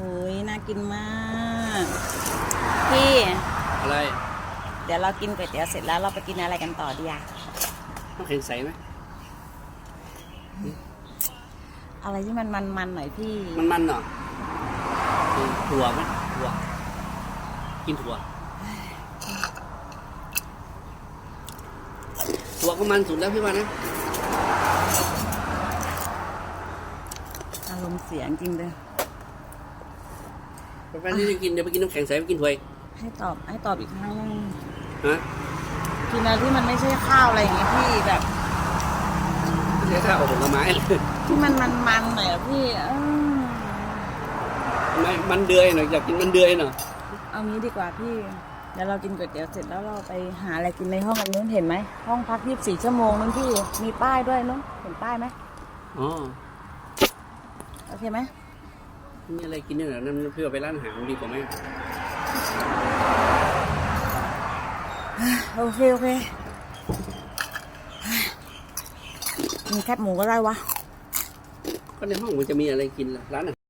อุ้ยน่ากินมาก พี่ อะไรเดี๋ยวเรากินก๋วยเตี๋ยวเสร็จแล้วเราไปกินอะไรกันต่อดีอะต้องเห็นใสไหมอะไรที่มันมันๆหน่อยพี่ มันมันเหรอถั่วไหมถั่วกินถั่วถั่วก็มันสุดแล้วพี่ว่านะอารมณ์เสียจริงเลย ไปที่จะกินเดี๋ยวไปกินน้ำแข็งใสไปกินถ้วยให้ตอบให้ตอบอีกครั้งนึงฮะกินอะไรที่มันไม่ใช่ข้าวอะไรอย่างเงี้ยพี่แบบ ไม่ใช่ข้าวผลไม้เลยที่มันมันมันๆหน่อยอะพี่เออไม่มันเดือยหน่อยอยากกินมันเดือยหน่อยเอางี้ดีกว่าพี่เดี๋ยวเรากินก๋วยเตี๋ยวเสร็จแล้วเราไปหาอะไรกินในห้องอันนู้นเห็นไหมห้องพัก 24 ชั่วโมงนู้นพี่มีป้ายด้วยนู้นเห็นป้ายไหมอ๋อ โอเคไหม มีอะไรกินเนี่ยเหรอนั่นพี่ว่าไปร้านอาหารดีกว่าไหมโอเค โอเคมีแคบหมูก็ได้วะ ก็ในห้องมันจะมีอะไรกินล่ะร้านอาหาร